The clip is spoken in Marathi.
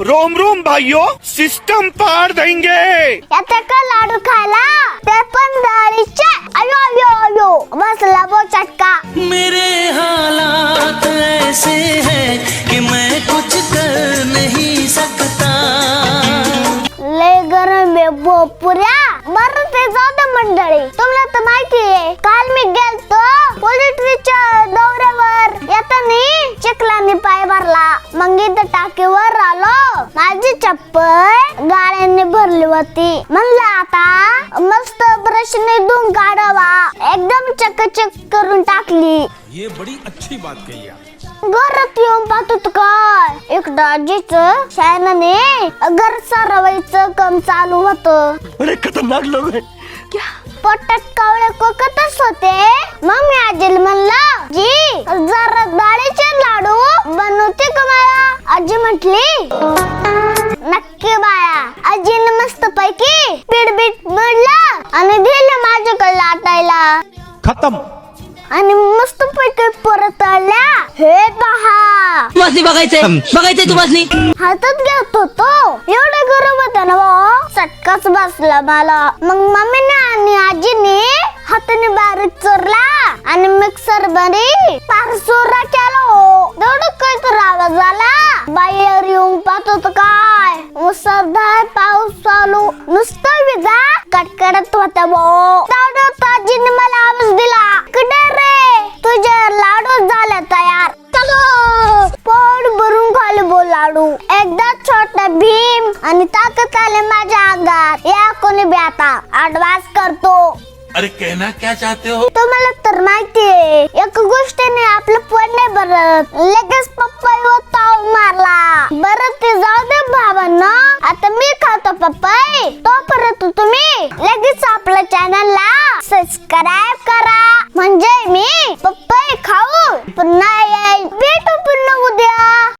रोम रोम भाइयों सिस्टम पार देंगे। लाडू अयो अयो अयो बो चटका। मेरे हालात ऐसे हैं कि मैं कुछ कर नहीं सकता। ले गर्म में वो बरं इथं टाकीवर आलो. माझी चप्पल गाड्यांनी भरली होती. म्हणलं आता मस्त ब्रशने धुवून काढावा. एकदम चकचक करून टाकली. ये बड़ी अच्छी बात कही आप। घरात येऊन पाहतो काय? एक दाजीच शायनाने घर सारवायचं काम चालू होत. अरे खतरनाक हैं पोटात कावळे कोकतच होते. मग मी आजीला म्हणलं आजी म्हटली? नक्की बाळा. आजीने मस्त पैकी पीठ मळलं आणि दिले माझ्याकडे लाटायला. खत्म. आणि मस्त पैकी परत आल्या. हे पहा. तुम्हाला बघायचंय. बघायचंय तुम्हाला हातात घेत होतो. एवढं गरम होतं ना भाऊ? चटकाच बसला मला. मग मम्मीने आणि आजीने हाताने बारीक चोरला आणि मिक्सरमध्ये पारसोरा केला हो एवढं काय तर आवाज आला बाहेर होत काय? मुसळधार पाऊस चालू. नुसतं विजा कडकडत होता भाऊ तेवढ्यात आजीने मला आवाज दिला. कुठे रे तुझे लाडू झाले तयार. चलो. पोट भरून खाली बोल लाडू. एकदा छोटा भीम आणि ताकद आले माझ्या अंगात. या कोणी बी आता? अडवास करतो. अरे कहना क्या चाहते हो? तुम्हाला तर माहितीये एक गोष्टीने आपलं पोट नाही भरत. पप्पा तो परत तोपर्यंत तुम्ही लगेच आपल्या चॅनलला सबस्क्राईब करा. म्हणजे मी